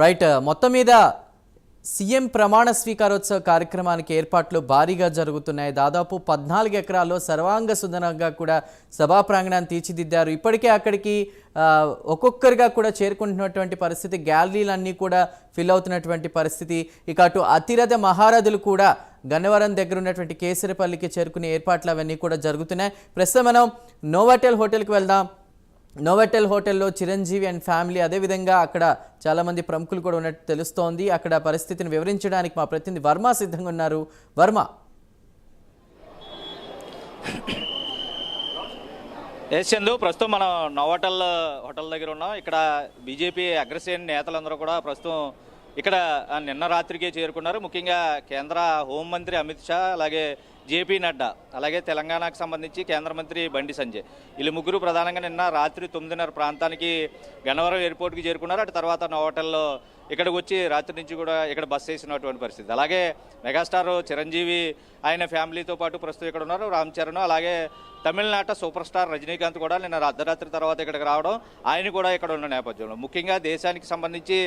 Right uh, మొత్తం మీద CM ప్రమాణ స్వీకారోత్సవ కార్యక్రమానికి ఏర్పాట్లు భారీగా జరుగుతున్నాయి. దాదాపు పద్నాలుగు ఎకరాల్లో సర్వాంగ సుందరంగా కూడా సభా ప్రాంగణాన్ని తీర్చిదిద్దారు. ఇప్పటికే అక్కడికి ఒక్కొక్కరిగా కూడా చేరుకుంటున్నటువంటి పరిస్థితి గ్యాలరీలన్నీ కూడా ఫిల్ అవుతున్నటువంటి పరిస్థితి. ఇక అటు అతిరథ మహారథులు కూడా గన్నవరం దగ్గర ఉన్నటువంటి కేసరిపల్లికి చేరుకునే ఏర్పాట్లు అవన్నీ కూడా జరుగుతున్నాయి. ప్రస్తుతం మనం నోవాటెల్ హోటల్కి వెళ్దాం. నోవెటెల్ హోటల్లో చిరంజీవి అండ్ ఫ్యామిలీ అదేవిధంగా అక్కడ చాలామంది ప్రముఖులు కూడా ఉన్నట్టు తెలుస్తోంది. అక్కడ పరిస్థితిని వివరించడానికి మా ప్రతినిధి వర్మ సిద్ధంగా ఉన్నారు. వర్మ. ఎస్ చందు ప్రస్తుతం మనం నోవటల్ హోటల్ దగ్గర ఉన్నాం. ఇక్కడ బీజేపీ అగ్రశ్రేణి నేతలందరూ కూడా ప్రస్తుతం ఇక్కడ నిన్న రాత్రికే చేరుకున్నారు. ముఖ్యంగా కేంద్ర హోంమంత్రి అమిత్ షా అలాగే జేపీ నడ్డా అలాగే తెలంగాణకు సంబంధించి కేంద్ర మంత్రి బండి సంజయ్. వీళ్ళు ముగ్గురు ప్రధానంగా నిన్న రాత్రి తొమ్మిదిన్నర ప్రాంతానికి గన్నవరం ఎయిర్పోర్ట్కి చేరుకున్నారు. అటు తర్వాత నోటల్లో ఇక్కడికి వచ్చి రాత్రి నుంచి కూడా ఇక్కడ బస్ వేసినటువంటి పరిస్థితి. అలాగే మెగాస్టార్ చిరంజీవి ఆయన ఫ్యామిలీతో పాటు ప్రస్తుతం ఇక్కడ ఉన్నారు. రామ్ చరణ్ అలాగే తమిళనాట సూపర్ స్టార్ రజనీకాంత్ కూడా నిన్న అర్ధరాత్రి తర్వాత ఇక్కడికి రావడం ఆయన కూడా ఇక్కడ ఉన్న నేపథ్యంలో. ముఖ్యంగా దేశానికి సంబంధించి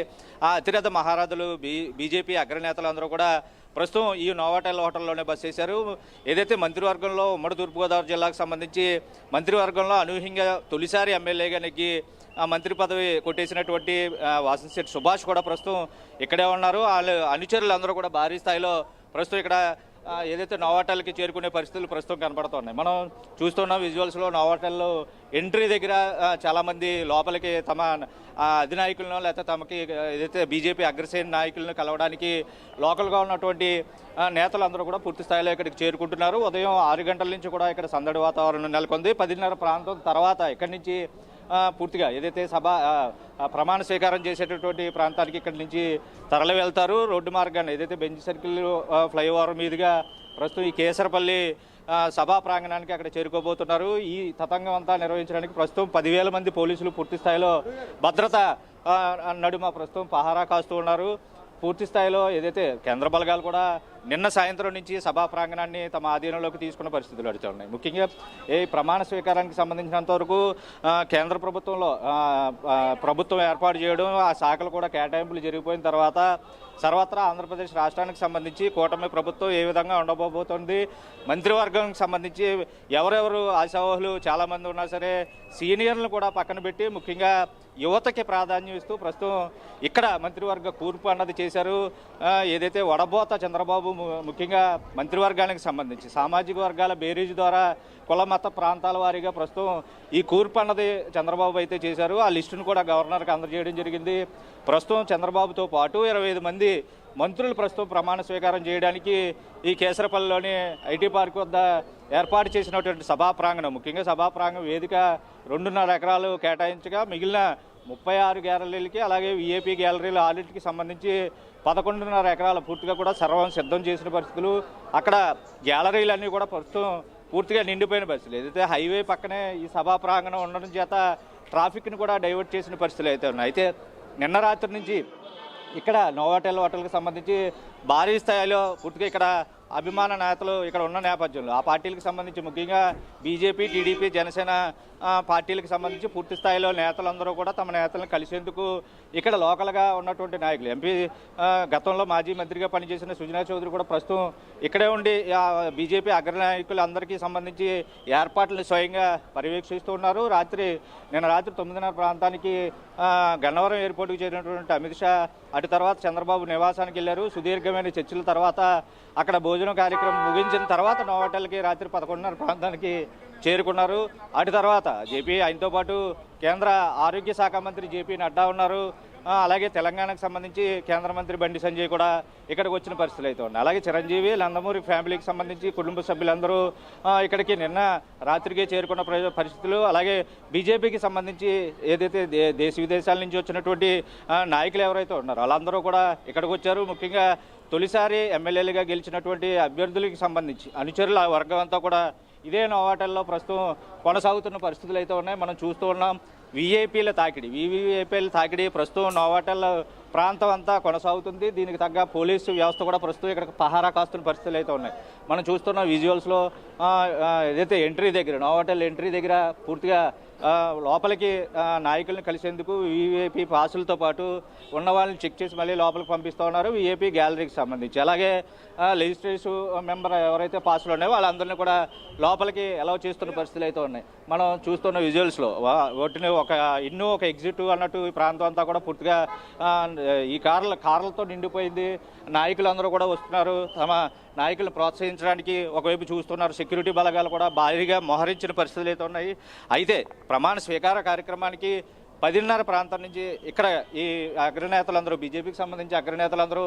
ఆ అతిరథ మహారాజులు బీ బీజేపీ అగ్రనేతలు అందరూ కూడా ప్రస్తుతం ఈ నోవాటెల్ హోటల్లోనే బస్ చేశారు ఏదైతే మంత్రివర్గంలో ఉమ్మడి తూర్పుగోదావరి జిల్లాకు సంబంధించి మంత్రివర్గంలో అనూహ్యంగా తొలిసారి ఎమ్మెల్యేగా నెగ్గి మంత్రి పదవి కొట్టేసినటువంటి ఆ, వాసంశెట్టి సుభాష్ కూడా ప్రస్తుతం ఇక్కడే ఉన్నారు. వాళ్ళు అనుచరులు అందరూ కూడా భారీ స్థాయిలో ప్రస్తుతం ఇక్కడ ఏదైతే నోవాటల్కి చేరుకునే పరిస్థితులు ప్రస్తుతం కనబడుతున్నాయి. మనం చూస్తున్న విజువల్స్లో నోవాటల్లో ఎంట్రీ దగ్గర చాలామంది లోపలికి తమ అధినాయకులను లేకపోతే తమకి ఏదైతే బీజేపీ అగ్రసేన నాయకులను కలవడానికి లోకల్గా ఉన్నటువంటి నేతలందరూ కూడా పూర్తి స్థాయిలో ఇక్కడికి చేరుకుంటున్నారు. ఉదయం ఆరు గంటల నుంచి కూడా ఇక్కడ సందడి వాతావరణం నెలకొంది. పదిన్నర ప్రాంతం తర్వాత ఇక్కడి నుంచి పూర్తిగా ఏదైతే సభ ప్రమాణ స్వీకారం చేసేటటువంటి ప్రాంతానికి ఇక్కడి నుంచి తరలి వెళ్తారు. రోడ్డు మార్గాన్ని ఏదైతే బెంచ్ సర్కిల్ ఫ్లైఓవర్ మీదుగా ప్రస్తుతం ఈ కేసరపల్లి సభా ప్రాంగణానికి అక్కడ చేరుకోబోతున్నారు. ఈ తతంగం అంతా నిర్వహించడానికి ప్రస్తుతం పదివేల మంది పోలీసులు పూర్తి స్థాయిలో భద్రత నడుమ ప్రస్తుతం పహారా కాస్తూ ఉన్నారు. పూర్తి స్థాయిలో ఏదైతే కేంద్ర బలగాలు కూడా నిన్న సాయంత్రం నుంచి సభా ప్రాంగణాన్ని తమ ఆధీనంలోకి తీసుకున్న పరిస్థితులు నడుస్తున్నాయి ముఖ్యంగా ఈ ప్రమాణ స్వీకారానికి సంబంధించినంత వరకు కేంద్ర ప్రభుత్వంలో ప్రభుత్వం ఏర్పాటు చేయడం ఆ శాఖలు కూడా కేటాయింపులు జరిగిపోయిన తర్వాత సర్వత్రా ఆంధ్రప్రదేశ్ రాష్ట్రానికి సంబంధించి కూటమి ప్రభుత్వం ఏ విధంగా ఉండబోతోంది మంత్రివర్గానికి సంబంధించి ఎవరెవరు ఆశావాహులు చాలామంది ఉన్నా సరే సీనియర్లను కూడా పక్కన పెట్టి ముఖ్యంగా యువతకి ప్రాధాన్యం ఇస్తూ ప్రస్తుతం ఇక్కడ మంత్రివర్గ కూర్పు అన్నది చేశారు. ఏదైతే వడబోత చంద్రబాబు ముఖ్యంగా మంత్రివర్గానికి సంబంధించి సామాజిక వర్గాల బేరీజ్ ద్వారా కుల మత ప్రాంతాల వారీగా ప్రస్తుతం ఈ కూర్పు అన్నది చంద్రబాబు అయితే చేశారు. ఆ లిస్టును కూడా గవర్నర్కి అందజేయడం జరిగింది. ప్రస్తుతం చంద్రబాబుతో పాటు ఇరవై ఐదు మంది మంత్రులు ప్రస్తుతం ప్రమాణ స్వీకారం చేయడానికి ఈ కేసరపల్లిలోని ఐటీ పార్క్ వద్ద ఏర్పాటు చేసినటువంటి సభా ప్రాంగణం ముఖ్యంగా సభా ప్రాంగణం వేదిక రెండున్నర ఎకరాలు కేటాయించగా మిగిలిన ముప్పై ఆరు గ్యాలరీలకి అలాగే విఏపీ గ్యాలరీలు ఆడిట్కి సంబంధించి పదకొండున్నర ఎకరాల పూర్తిగా కూడా సర్వం సిద్ధం చేసిన పరిస్థితులు. అక్కడ గ్యాలరీలన్నీ కూడా ప్రస్తుతం పూర్తిగా నిండిపోయిన పరిస్థితులు. ఏదైతే హైవే పక్కనే ఈ సభా ప్రాంగణం ఉండడం చేత ట్రాఫిక్ని కూడా డైవర్ట్ చేసిన పరిస్థితులు అయితే ఉన్నాయి. అయితే నిన్న రాత్రి నుంచి ఇక్కడ నోవాటెల్ హోటల్కి సంబంధించి భారీ స్థాయిలో పూర్తిగా ఇక్కడ అభిమాన నేతలు ఇక్కడ ఉన్న నేపథ్యంలో ఆ పార్టీలకు సంబంధించి ముఖ్యంగా బీజేపీ టీడీపీ జనసేన పార్టీలకు సంబంధించి పూర్తి స్థాయిలో నేతలందరూ కూడా తమ నేతలను కలిసేందుకు ఇక్కడ లోకల్గా ఉన్నటువంటి నాయకులు. ఎంపీ గతంలో మాజీ మంత్రిగా పనిచేసిన సుజనా చౌదరి కూడా ప్రస్తుతం ఇక్కడే ఉండి బీజేపీ అగ్రనాయకులందరికీ సంబంధించి ఏర్పాట్లను స్వయంగా పర్యవేక్షిస్తూ ఉన్నారు. రాత్రి నిన్న రాత్రి తొమ్మిదిన్నర ప్రాంతానికి గన్నవరం ఎయిర్పోర్ట్కి చేరినటువంటి అమిత్ షా అటు తర్వాత చంద్రబాబు నివాసానికి వెళ్ళారు. సుదీర్ఘమైన చర్చల తర్వాత అక్కడ భోజనం కార్యక్రమం ముగించిన తర్వాత నోవాటల్కి రాత్రి పదకొండున్నర ప్రాంతానికి చేరుకున్నారు. అటు తర్వాత జేపీ ఆయనతో పాటు కేంద్ర ఆరోగ్య శాఖ మంత్రి జేపీ నడ్డా ఉన్నారు. అలాగే తెలంగాణకు సంబంధించి కేంద్ర మంత్రి బండి సంజయ్ కూడా ఇక్కడికి వచ్చిన పరిస్థితులు అయితే ఉన్నాయి. అలాగే చిరంజీవి నందమూరి ఫ్యామిలీకి సంబంధించి కుటుంబ సభ్యులందరూ ఇక్కడికి నిన్న రాత్రికే చేరుకున్న పరిస్థితులు అలాగే బీజేపీకి సంబంధించి ఏదైతే దే- దేశ విదేశాల నుంచి వచ్చినటువంటి నాయకులు ఎవరైతే ఉన్నారో వాళ్ళందరూ కూడా ఇక్కడికి వచ్చారు. ముఖ్యంగా తొలిసారి ఎమ్మెల్యేలుగా గెలిచినటువంటి అభ్యర్థులకి సంబంధించి అనుచరుల వర్గం అంతా కూడా ఇదే నోవాటల్లో ప్రస్తుతం కొనసాగుతున్న పరిస్థితులు అయితే ఉన్నాయి. మనం చూస్తూ ఉన్నాం విఐపీల తాకిడి. వివిఐపీల తాకిడి ప్రస్తుతం నోవాటల్ ప్రాంతం అంతా కొనసాగుతుంది. దీనికి తగ్గ పోలీసు వ్యవస్థ కూడా ప్రస్తుతం ఇక్కడ పహారా కాస్తున్న పరిస్థితులు అయితే ఉన్నాయి. మనం చూస్తున్న విజువల్స్లో ఏదైతే ఎంట్రీ దగ్గర నోవాటల్ ఎంట్రీ దగ్గర పూర్తిగా లోపలికి నాయకులను కలిసేందుకు విఐపి పాసులతో పాటు ఉన్న వాళ్ళని చెక్ చేసి మళ్ళీ లోపలికి పంపిస్తూ ఉన్నారు. విఐపి గ్యాలరీకి సంబంధించి. అలాగే లెజిస్ట్రేటివ్ మెంబర్ ఎవరైతే పాసులు ఉన్నాయో వాళ్ళందరినీ కూడా లోపలికి అలౌ చేస్తున్న పరిస్థితులు అయితే ఉన్నాయి. మనం చూస్తున్న విజువల్స్లో ఒట్టిని ఒక ఇన్నో ఒక ఎగ్జిట్ అన్నట్టు ఈ ప్రాంతం అంతా కూడా పూర్తిగా ఈ కార్ల కార్లతో నిండిపోయింది. నాయకులందరూ కూడా వస్తున్నారు. తమ నాయకులను ప్రోత్సహించడానికి ఒకవైపు చూస్తున్నారు. సెక్యూరిటీ బలగాలు కూడా భారీగా మోహరించిన పరిస్థితులు అయితే ఉన్నాయి. అయితే ప్రమాణ స్వీకార కార్యక్రమానికి పదిన్నర ప్రాంతం నుంచి ఇక్కడ ఈ అగ్రనేతలందరూ బీజేపీకి సంబంధించి అగ్రనేతలందరూ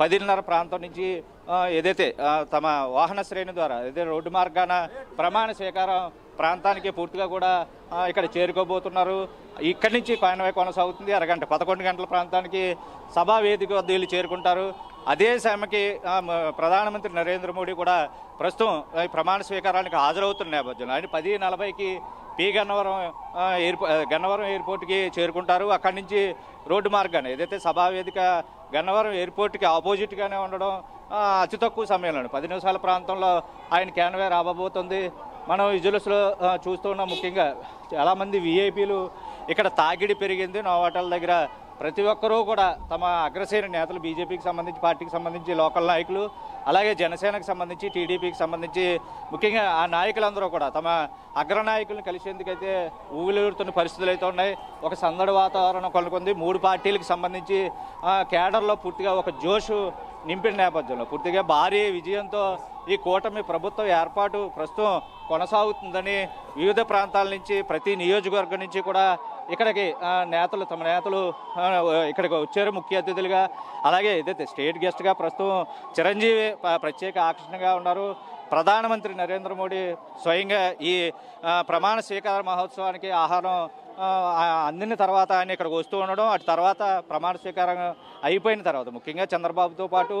పదిన్నర ప్రాంతం నుంచి ఏదైతే తమ వాహన శ్రేణి ద్వారా ఏదైతే రోడ్డు మార్గాన ప్రమాణ స్వీకారం ప్రాంతానికి పూర్తిగా కూడా ఇక్కడ చేరుకోబోతున్నారు. ఇక్కడి నుంచి పయనమే కొనసాగుతుంది. అరగంట పదకొండు గంటల ప్రాంతానికి సభా వేదిక వద్ద వీళ్ళు చేరుకుంటారు. అదే సమయకి ప్రధానమంత్రి నరేంద్ర మోడీ కూడా ప్రస్తుతం ప్రమాణ స్వీకారానికి హాజరవుతున్న నేపథ్యంలో. ఆయన పది నలభైకి పి గన్నవరం ఎయిర్పో గన్నవరం ఎయిర్పోర్ట్కి చేరుకుంటారు. అక్కడి నుంచి రోడ్డు మార్గాన్ని ఏదైతే సభావేదిక గన్నవరం ఎయిర్పోర్ట్కి ఆపోజిట్గానే ఉండడం అతి తక్కువ సమయంలో పది నిమిషాల ప్రాంతంలో ఆయన క్యాన్వే రాబోతుంది. మనం విజువల్స్లో చూస్తున్నాం ముఖ్యంగా. చాలామంది విఐపీలు ఇక్కడ తాగిడి పెరిగింది. నోవాటల దగ్గర ప్రతి ఒక్కరూ కూడా తమ అగ్రశ్రేణి నేతలు బీజేపీకి సంబంధించి పార్టీకి సంబంధించి లోకల్ నాయకులు అలాగే జనసేనకు సంబంధించి టీడీపీకి సంబంధించి ముఖ్యంగా ఆ నాయకులందరూ కూడా తమ అగ్రనాయకులను కలిసేందుకైతే ఊగులూరుతున్న పరిస్థితులు అయితే ఉన్నాయి. ఒక సందడి వాతావరణం కొనుక్కుంది. మూడు పార్టీలకు సంబంధించి కేడర్లో పూర్తిగా ఒక జోషు నింపిన నేపథ్యంలో పూర్తిగా భారీ విజయంతో ఈ కూటమి ప్రభుత్వం ఏర్పాటు ప్రస్తుతం కొనసాగుతుందని వివిధ ప్రాంతాల నుంచి ప్రతి నియోజకవర్గం నుంచి కూడా ఇక్కడికి నేతలు తమ నేతలు ఇక్కడికి వచ్చారు ముఖ్య అతిథులుగా. అలాగే ఏదైతే స్టేట్ గెస్ట్గా ప్రస్తుతం చిరంజీవి ప్రత్యేక ఆకర్షణగా ఉన్నారు. ప్రధానమంత్రి నరేంద్ర మోడీ స్వయంగా ఈ ప్రమాణ స్వీకార మహోత్సవానికి ఆహారం అందిన తర్వాత ఆయన ఇక్కడికి వస్తూ ఉండడం అటు తర్వాత ప్రమాణ స్వీకారం అయిపోయిన తర్వాత ముఖ్యంగా చంద్రబాబుతో పాటు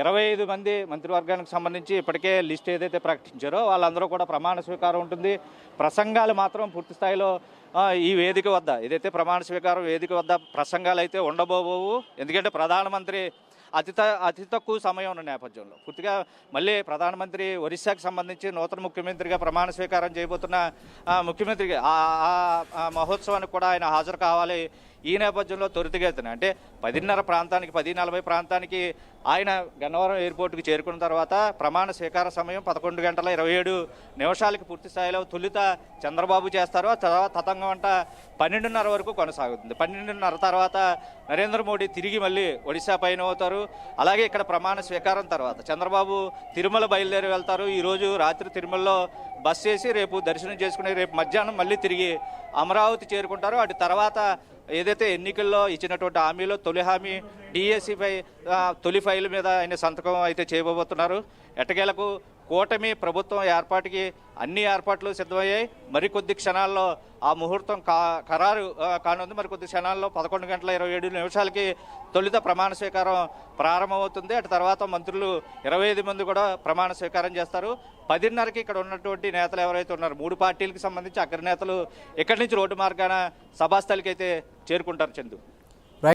ఇరవై ఐదు మంది మంత్రివర్గానికి సంబంధించి ఇప్పటికే లిస్ట్ ఏదైతే ప్రకటించారో వాళ్ళందరూ కూడా ప్రమాణ స్వీకారం ఉంటుంది. ప్రసంగాలు మాత్రం పూర్తి స్థాయిలో ఈ వేదిక వద్ద ఏదైతే ప్రమాణ స్వీకారం వేదిక వద్ద ప్రసంగాలు అయితే ఉండబోవు. ఎందుకంటే ప్రధానమంత్రి అతి త- అతి తక్కువ సమయం ఉన్న నేపథ్యంలో. పూర్తిగా మళ్ళీ ప్రధానమంత్రి ఒరిస్సాకి సంబంధించి నూతన ముఖ్యమంత్రిగా ప్రమాణ స్వీకారం చేయబోతున్న ముఖ్యమంత్రికి ఆ మహోత్సవానికి కూడా ఆయన హాజరు కావాలి ఈ నేపథ్యంలో త్వరితగతిన అంటే పదిన్నర ప్రాంతానికి పది నలభై ప్రాంతానికి ఆయన గన్నవరం ఎయిర్పోర్ట్కి చేరుకున్న తర్వాత ప్రమాణ స్వీకార సమయం పదకొండు గంటల ఇరవై ఏడు నిమిషాలకి పూర్తి స్థాయిలో తొలుత చంద్రబాబు చేస్తారు. ఆ తర్వాత తతంగం అంట పన్నెండున్నర వరకు కొనసాగుతుంది. పన్నెండున్నర తర్వాత నరేంద్ర మోడీ తిరిగి మళ్ళీ ఒడిశా పైన అవుతారు అలాగే ఇక్కడ ప్రమాణ స్వీకారం తర్వాత చంద్రబాబు తిరుమల బయలుదేరి వెళ్తారు. ఈరోజు రాత్రి తిరుమలలో బస్ చేసి రేపు దర్శనం చేసుకుని రేపు మధ్యాహ్నం మళ్ళీ తిరిగి అమరావతి చేరుకుంటారు. అటు తర్వాత ఏదైతే ఎన్నికల్లో ఇచ్చినటువంటి హామీలో తొలి హామీ డిఎస్సిపై తొలి ఫైల్ మీద ఆయన సంతకం అయితే చేయబోతున్నారు. ఎట్టకేలకు కూటమి ప్రభుత్వం ఏర్పాటుకి అన్ని ఏర్పాట్లు సిద్ధమయ్యాయి. మరికొద్ది క్షణాల్లో ఆ ముహూర్తం కా ఖరారు కానుంది. మరికొద్ది క్షణాల్లో పదకొండు గంటల ఇరవై ఏడు నిమిషాలకి తొలుత ప్రమాణ స్వీకారం ప్రారంభమవుతుంది. అటు తర్వాత మంత్రులు ఇరవై ఐదు మంది కూడా ప్రమాణ స్వీకారం చేస్తారు. పదిన్నరకి ఇక్కడ ఉన్నటువంటి నేతలు ఎవరైతే ఉన్నారో మూడు పార్టీలకు సంబంధించి అగ్రనేతలు ఇక్కడి నుంచి రోడ్డు మార్గాన సభాస్థలికి అయితే చేరుకుంటారు చందు.